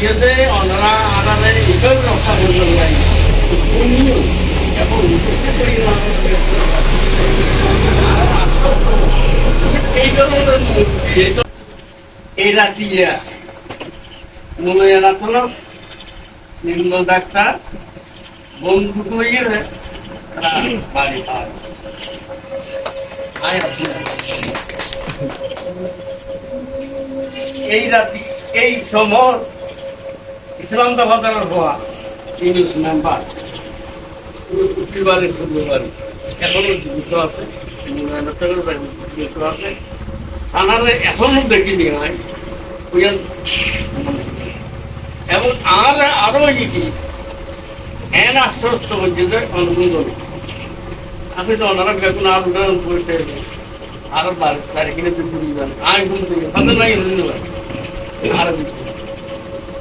আজকেতে ওনারা আনারে এটাও রক্ষা করবেন নাই উনিও এবং উপস্থিত এই ধরনের এই তো- এই রাতিয়া মনে এরা নিম্ন ডাক্তার বন্ধু হয়ে বাড়ি পায়। আয় এই রাতি এই সময় ইসলাম দফাদার হওয়া ইংলিশ মেম্বার পরিবারের পূর্ববাড়ি এখনও জীবিত আছে। জীবিত আছে। তানারে এখনও দেখিনি নাই ওই এবং আর আরও কি এন আশ্বস্ত হচ্ছে যে অনুমোদন। আপনি তো ওনারা বেগুন আবেদন করতে আর বাড়ি কিনে তুই পুরি যান আমি ঘুম থেকে তাদের নাই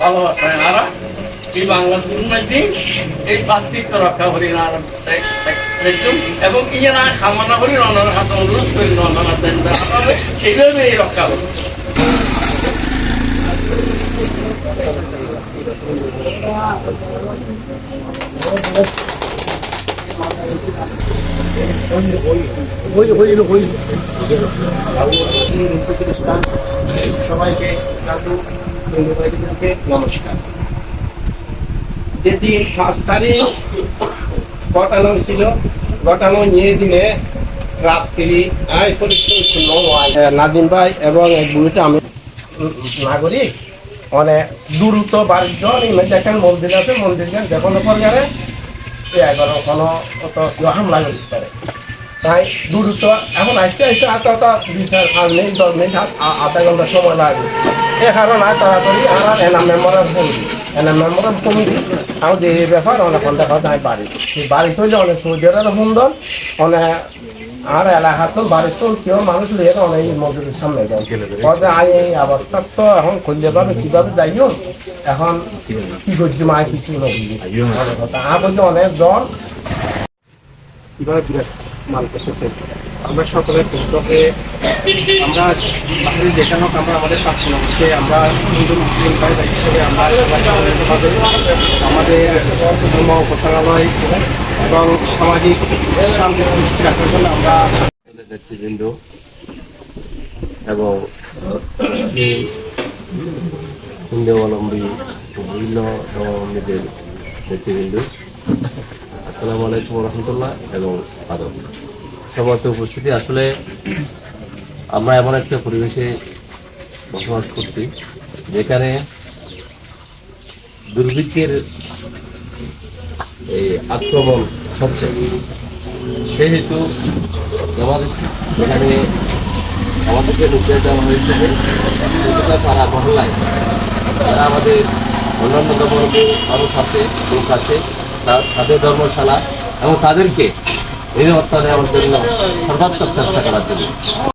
ভালোবাসা ওনারা এই বাংলাদেশের মধ্যে এই পার্থিত্ব রক্ষা করি দেখুন। এবং ইয়ে না, কামনা করি ওনার হাতে অনুরোধ করি দেন এইভাবে এই রক্ষা করি সবাইকে নমস্কার। যেদিন পাঁচ তারিখ ঘটানো ছিল, ঘটানো নিয়ে দিনে রাত্রি নাজিম ভাই এবং এক বুড়িতে আমি নাগরিক মানে দ্রুত দেখেন মন্দির আছে মন্দির এগারো কোনো হামলা করতে পারে। তাই দ্রুত এখন আসতে আসতে আস্তে আস্তে দুই চার পাঁচ মিনিট দশ মিনিট আধা ঘণ্টা সময় লাগে। এ কারণে আর তাড়াতাড়ি আর এনা মেম্বারের কমিটি। এনা মেম্বারের কমিটি আর যে এই ব্যাপার অনেক দেখা যায় বাড়ি। সেই বাড়ি হইলে অনেক সৌদিয়ার সুন্দর অনেক আর এলাকা তো বাড়ি তো কেউ মানুষ লিয়ে অনেক মজুরির সামনে যায়। তবে এই অবস্থা তো এখন করলে পাবে কীভাবে যাইও এখন কি করছি মা কিছু নবী আর অনেক জন কীভাবে বিরাজ মাল এসেছে? আমরা সকলে উদ্যোগে আমরা বাহিরে যেখানে হোক আমরা আমাদের স্বাস্থ্যকে আমরা হিন্দু, মুসলিম, ভাই হিসেবে আমরা আমাদের ধর্ম উপাসনালয় এবং সামাজিক শান্তি সৃষ্টি রাখার জন্য আমরা নেতৃবৃন্দ এবং হিন্দু অবলম্বী বিভিন্ন ধর্মাবলম্বীদের নেতৃবৃন্দ আসসালামু আলাইকুম রহমতুল্লাহ এবং আদব। সবার উপস্থিতি, আসলে আমরা এমন একটা পরিবেশে বসবাস করছি, যেখানে দুর্ভিক্ষের এই আক্রমণ হচ্ছে। সেহেতু এখানে আমাদেরকে নির্দেশ দেওয়া হয়েছে প্রতিটা মহল্লায় যারা আমাদের অন্যান্য ধর্মের মানুষ আছে, লোক আছে। তাদের ধর্মশালা এবং তাদেরকে নিরাপত্তা দেওয়ার জন্য সর্বাত্মক চেষ্টা করার জন্য।